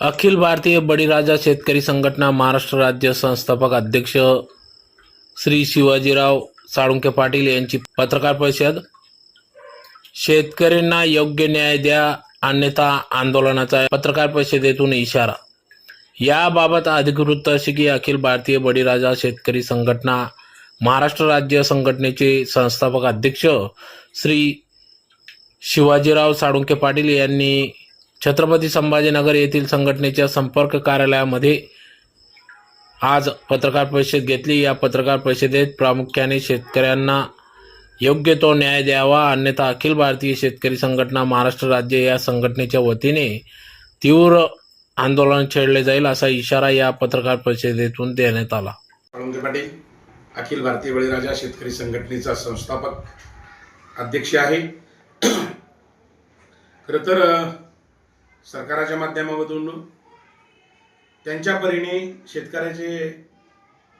अखिल भारतीय बळीराजा शेतकरी संघटना महाराष्ट्र राज्य संस्थापक अध्यक्ष श्री शिवाजीराव साळुंके पाटील यांची पत्रकार परिषद. शेतकऱ्यांना योग्य न्याय द्या अन्यथा आंदोलनाचा पत्रकार परिषदेतून इशारा. याबाबत अधिकृत अशी की अखिल भारतीय बळीराजा शेतकरी संघटना महाराष्ट्र राज्य संघटनेचे संस्थापक अध्यक्ष श्री शिवाजीराव साळुंके पाटील यांनी छत्रपती संभाजीनगर येथील संघटनेच्या संपर्क कार्यालयामध्ये आज पत्रकार परिषद घेतली. या पत्रकार परिषदेत प्रामुख्याने शेतकऱ्यांना योग्य तो न्याय द्यावा अन्यथा अखिल भारतीय शेतकरी संघटना महाराष्ट्र राज्य या संघटनेच्या वतीने तीव्र आंदोलन छेडले जाईल असा इशारा या पत्रकार परिषदेतून देण्यात आला. पाटील अखिल भारतीय बळीराजा शेतकरी संघटनेचा संस्थापक अध्यक्ष आहे. खरं तर सरकाराच्या माध्यमामधून त्यांच्या परीने शेतकऱ्याचे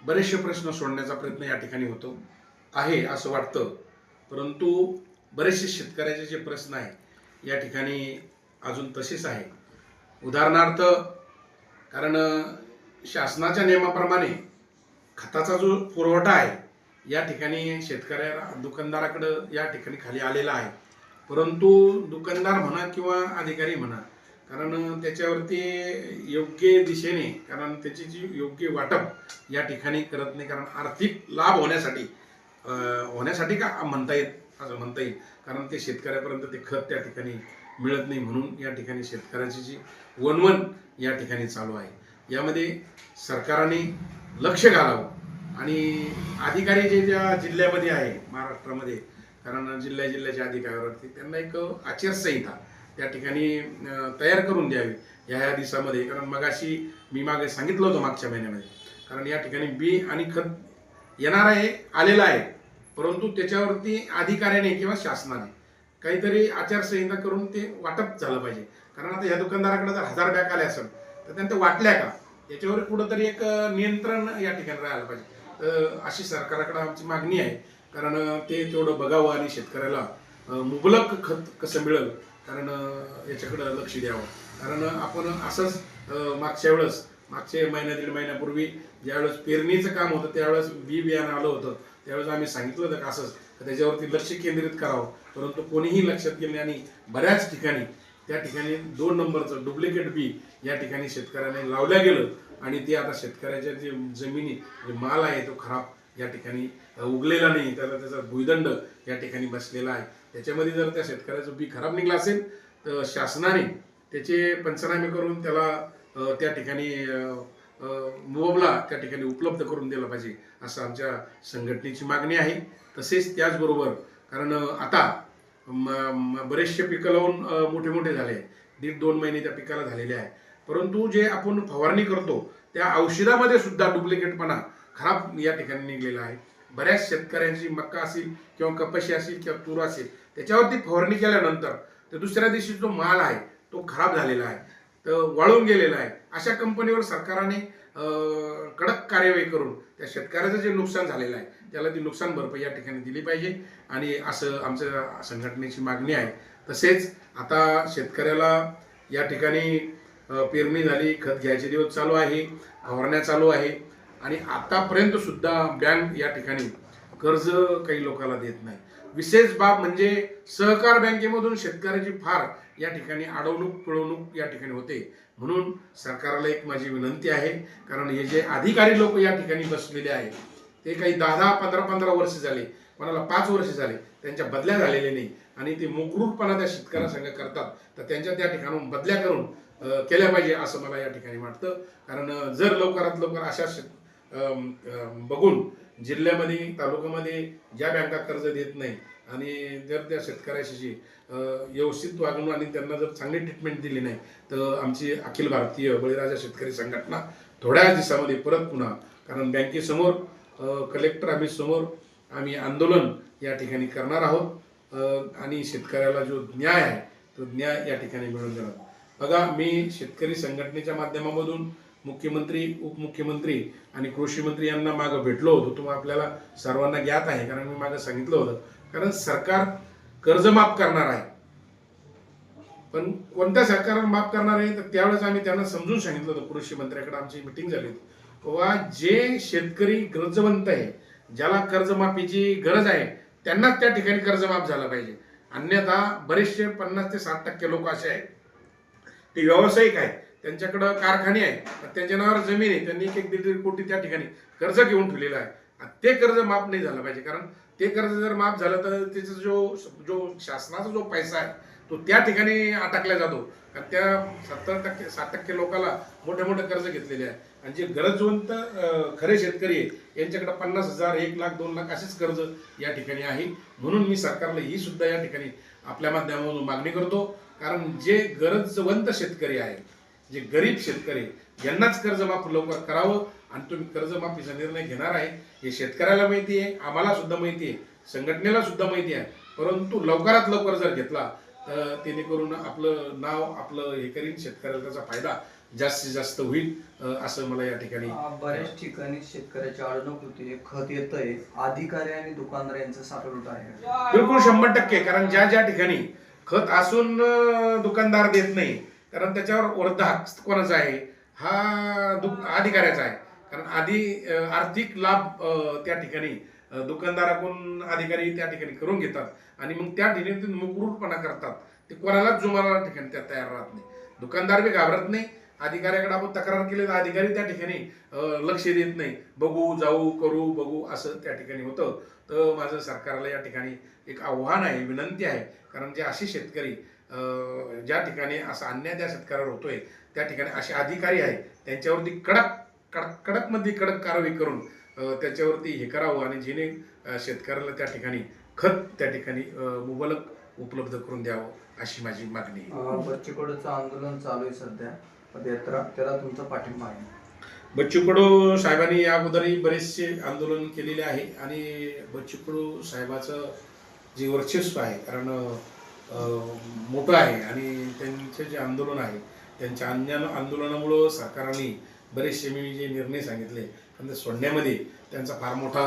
बरेचसे प्रश्न सोडण्याचा प्रयत्न या ठिकाणी होतो आहे असं वाटतं. परंतु बरेचसे शेतकऱ्याचे जे प्रश्न आहे या ठिकाणी अजून तसेच आहे. उदाहरणार्थ कारण शासनाच्या नियमाप्रमाणे खताचा जो पुरवठा आहे या ठिकाणी शेतकऱ्याला दुकानदाराकडं या ठिकाणी खाली आलेला आहे. परंतु दुकानदार म्हणा किंवा अधिकारी म्हणा कारण त्याच्यावरती योग्य दिशेने कारण त्याची जी योग्य वाटप या ठिकाणी करत नाही कारण आर्थिक लाभ होण्यासाठी होण्यासाठी का म्हणता येत असं म्हणता येईल? कारण ते शेतकऱ्यापर्यंत ते खत त्या ठिकाणी मिळत नाही म्हणून या ठिकाणी शेतकऱ्याची जी वनवन या ठिकाणी चालू आहे. यामध्ये सरकारने लक्ष घालावं आणि अधिकारी जे ज्या जिल्ह्यामध्ये आहे महाराष्ट्रामध्ये कारण जिल्ह्या जिल्ह्याच्या अधिकाऱ्यावरती त्यांना एक आचारसंहिता त्या ठिकाणी तयार करून द्यावी ह्या ह्या दिवसामध्ये. कारण मगाशी मी मागे सांगितलं होतं मागच्या महिन्यामध्ये. कारण या ठिकाणी बी आणि खत येणार आहे आलेलं आहे. परंतु त्याच्यावरती अधिकाऱ्याने किंवा शासनाने काहीतरी आचारसंहिता करून ते वाटप झालं पाहिजे. कारण आता ह्या दुकानदाराकडे जर हजार बॅग आल्या असेल तर त्यांना ते वाटल्या का? याच्यावर कुठंतरी एक नियंत्रण या ठिकाणी राहायला पाहिजे. तर अशी सरकाराकडे आमची मागणी आहे. कारण ते तेवढं बघावं आणि शेतकऱ्याला मुबलक खत कसं मिळेल? कारण याच्याकडं लक्ष द्यावं. कारण आपण असंच मागच्या वेळेस मागचे महिन्या दीड महिन्यापूर्वी ज्यावेळेस पेरणीचं काम होतं त्यावेळेस बी बियाणं आलं होतं. त्यावेळेस आम्ही सांगितलं होतं का असंच तर त्याच्यावरती लक्ष केंद्रित करावं. परंतु कोणीही लक्षात गेले आणि बऱ्याच ठिकाणी त्या ठिकाणी दोन नंबरचं डुप्लिकेट बी या ठिकाणी शेतकऱ्याने लावल्या गेलं. आणि ते आता शेतकऱ्याच्या जे जमिनी जे माल आहे तो खराब या ठिकाणी उगलेला नाही त्याला त्याचा भुईदंड या ठिकाणी बसलेला आहे. त्याच्यामध्ये जर त्या शेतकऱ्याचं बी खराब निघलं असेल तर शासनाने त्याचे पंचनामे करून त्याला त्या ठिकाणी मोबला त्या ठिकाणी उपलब्ध करून दिला पाहिजे असं आमच्या संघटनेची मागणी आहे. तसेच त्याचबरोबर कारण आता बरेचसे पिकं लावून मोठे मोठे झाले दीड दोन महिने त्या पिकाला झालेले आहे परंतु जे आपण फवारणी करतो त्या औषधामध्ये सुद्धा डुप्लिकेटपणा खराब या ठिकाणी निघलेला आहे. बऱ्याच शेतकऱ्यांची मक्का असेल किंवा कपाशी असेल किंवा तूर असेल त्याच्यावरती फवारणी केल्यानंतर तर दुसऱ्या दिवशी जो माल आहे तो खराब झालेला आहे. तर वाळून गेलेला आहे. अशा कंपनीवर सरकारने कडक कार्यवाही करून त्या शेतकऱ्याचं जे नुकसान झालेलं आहे त्याला ती नुकसान भरपाई या ठिकाणी दिली पाहिजे. आणि असं आमच्या संघटनेची मागणी आहे. तसेच आता शेतकऱ्याला या ठिकाणी पेरणी झाली खत घ्यायचे दिवस चालू आहे फवारण्या चालू आहे. आणि आतापर्यंत सुद्धा बँक या ठिकाणी कर्ज काही लोकांना देत नाही. विशेष बाब म्हणजे सहकार बँकेमधून शेतकऱ्याची फार या ठिकाणी अडवणूक पिळवणूक या ठिकाणी होते. म्हणून सरकारला एक माझी विनंती आहे कारण हे जे अधिकारी लोक या ठिकाणी बसलेले आहेत ते काही दहा दहा पंधरा पंधरा वर्ष झाले कोणाला पाच वर्ष झाले त्यांच्या बदल्या झालेल्या नाही. आणि ते मुकरूपणा त्या शेतकऱ्यासंग करतात तर त्यांच्या त्या ठिकाणून बदल्या करून केल्या पाहिजे असं मला या ठिकाणी वाटतं. कारण जर लवकरात लवकर अशा शेत बघून जिल्ह्यामध्ये तालुक्यामध्ये ज्या बँका कर्ज देत नाही आणि जर त्या शेतकऱ्याशी जी व्यवस्थित वागणूक आणि त्यांना जर चांगली ट्रीटमेंट दिली नाही तर आमची अखिल भारतीय बळीराजा शेतकरी संघटना थोड्याच दिवसामध्ये परत पुन्हा कारण बँकेसमोर कलेक्टर आम्ही समोर आम्ही आंदोलन या ठिकाणी करणार आहोत. आणि शेतकऱ्याला जो न्याय आहे तो न्याय या ठिकाणी मिळून देणार बघा मी शेतकरी संघटनेच्या माध्यमामधून मुख्यमंत्री उपमुख्यमंत्री आणि कृषी मंत्री यांना मागं भेटलो होतो. तुम्हाला आपल्याला सर्वांना ज्ञात आहे कारण मी मागं सांगितलं होतं. कारण सरकार कर्ज माफ करणार आहे. पण कोणत्या सरकार माफ करणार आहे तर त्यावेळेस आम्ही त्यांना समजून सांगितलं होतं. कृषी मंत्र्याकडे आमची मिटिंग झाली होती. जे शेतकरी गरजवंत आहे ज्याला कर्जमाफीची गरज आहे त्यांनाच त्या ठिकाणी कर्जमाफ झालं पाहिजे. अन्यथा बरेचसे पन्नास ते साठ टक्के लोक असे आहेत. ते व्यावसायिक आहेत. त्यांच्याकडं कारखाने आहे त्यांच्या नावावर जमीन आहे त्यांनी एक एक दीड दीड कोटी त्या ठिकाणी कर्ज घेऊन ठेवलेलं आहे. आणि ते कर्ज माफ नाही झालं पाहिजे कारण ते कर्ज जर माफ झालं तर त्याचा जो जो शासनाचा जो पैसा आहे तो त्या ठिकाणी अटकला जातो. कारण त्या सत्तर टक्के साठ टक्के लोकांना मोठे मोठे कर्ज घेतलेले आहे. आणि जे गरजवंत खरे शेतकरी आहे यांच्याकडे पन्नास हजार एक लाख दोन लाख असेच कर्ज या ठिकाणी आहे. म्हणून मी सरकारला ही सुद्धा या ठिकाणी आपल्या माध्यमातून मागणी करतो. कारण जे गरजवंत शेतकरी आहे जे गरीब शेतकरी यांनाच कर्जमाफ लवकर करावं आणि तुम्ही कर्जमाफीचा निर्णय घेणार आहे. हे शेतकऱ्याला माहिती आहे आम्हाला सुद्धा माहिती आहे संघटनेला सुद्धा माहिती आहे. परंतु लवकरात लवकर जर घेतला तर जेणेकरून आपलं नाव आपलं हे करीन शेतकऱ्याला त्याचा फायदा जास्तीत जास्त होईल असं मला या ठिकाणी बऱ्याच ठिकाणी शेतकऱ्याच्या अडणकृतीने खत येतंय अधिकारी आणि दुकानदार यांचं साठवणूक आहे. बिलकुल शंभर टक्के कारण ज्या ज्या ठिकाणी खत असून दुकानदार देत नाही कारण त्याच्यावर वर्धा हक्क कोणाचा आहे? हा दु अधिकाऱ्याचा आहे. कारण आधी आर्थिक लाभ त्या ठिकाणी दुकानदाराकडून अधिकारी त्या ठिकाणी करून घेतात आणि मग त्या ठिकाणी ते मुकरूटपणा करतात. ते कोणालाच जुमाला ठिकाणी त्या तयार राहत नाही. दुकानदार बी घाबरत नाही. अधिकाऱ्याकडे आपण तक्रार केली तर अधिकारी त्या ठिकाणी लक्ष देत नाही. बघू जाऊ करू बघू असं त्या ठिकाणी होतं. तर माझं सरकारला या ठिकाणी एक आव्हान आहे विनंती आहे. कारण जे असे शेतकरी ज्या ठिकाणी असा अन्याय त्या शेतकऱ्यावर होतोय त्या ठिकाणी असे अधिकारी आहे त्यांच्यावरती कडक कडक कडकमध्ये कडक कारवाई करून त्याच्यावरती हे करावं आणि जेणे शेतकऱ्याला त्या ठिकाणी खत त्या ठिकाणी मुबलक उपलब्ध करून द्यावं अशी माझी मागणी बच्चूकडूचं आंदोलन चालू आहे सध्या. पदयात्रा त्याला तुमचा पाठिंबा आहे. बच्चू कडू साहेबांनी या अगोदरही बरेचसे आंदोलन केलेले आहे आणि बच्चू कडू साहेबाचं जे वर्चस्व आहे कारण मोठं आहे आणि त्यांचं जे आंदोलन आहे त्यांच्या अन्य आंदोलनामुळं सरकारने बरेचसे मी जे निर्णय सांगितले पण ते सोडण्यामध्ये त्यांचा फार मोठा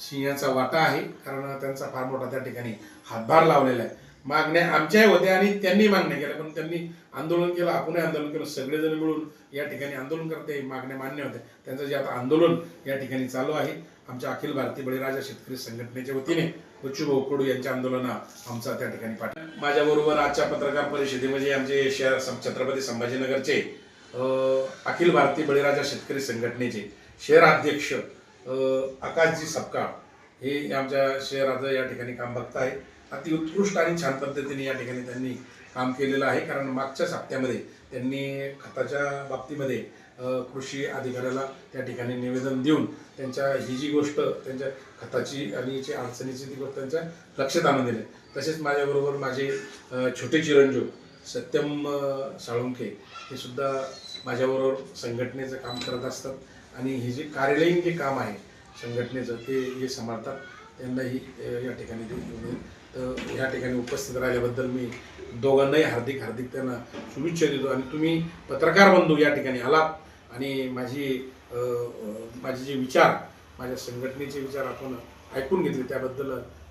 सिंहाचा वाटा आहे. कारण त्यांचा फार मोठा त्या ठिकाणी हातभार लावलेला आहे. मागण्या आमच्याही होत्या आणि त्यांनी मागण्या केल्या पण त्यांनी आंदोलन केलं आपणही आंदोलन केलं सगळेजण मिळून या ठिकाणी आंदोलन करते मागण्या मान्य होत्या. त्यांचं जे आता आंदोलन या ठिकाणी चालू आहे आमच्या अखिल भारतीय बळीराजा शेतकरी संघटनेच्या वतीने बच्चूभाऊ कडू यांच्या आंदोलना आमचा त्या ठिकाणी पाठिंबा माझ्याबरोबर आजच्या पत्रकार परिषदेमध्ये म्हणजे आमचे शहर छत्रपती संभाजीनगरचे अखिल भारतीय बळीराजा शेतकरी संघटनेचे शहराध्यक्ष आकाशजी सपकाळ हे आमच्या शहराचं या ठिकाणी काम बघत आहे अति उत्कृष्ट आणि छान पद्धतीने या ठिकाणी त्यांनी काम केलेलं आहे. कारण मागच्याच हप्त्यामध्ये त्यांनी खताच्या बाबतीमध्ये कृषी अधिकाऱ्याला त्या ठिकाणी निवेदन देऊन त्यांच्या ही जी गोष्ट त्यांच्या खताची आणि जी अडचणीची ती गोष्ट त्यांच्या लक्षात आणून दिली. तसेच माझ्याबरोबर माझे छोटे चिरंजीव सत्यम साळुंखे हे सुद्धा माझ्याबरोबर संघटनेचं काम करत असतात. आणि हे जे कार्यालयीन जे काम आहे संघटनेचं ते हे सांभाळतात. त्यांनाही या ठिकाणी ह्या तर या ठिकाणी उपस्थित राहिल्याबद्दल मी दोघांनाही हार्दिक हार्दिक त्यांना शुभेच्छा देतो. आणि तुम्ही पत्रकार बंधू या ठिकाणी आलात आणि माझी माझे जे विचार माझ्या संघटनेचे विचार आपण ऐकून घेतले त्याबद्दल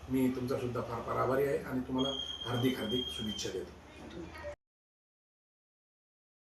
मी तुमचा सुद्धा फार फार आभारी आहे आणि तुम्हाला हार्दिक हार्दिक शुभेच्छा देतो.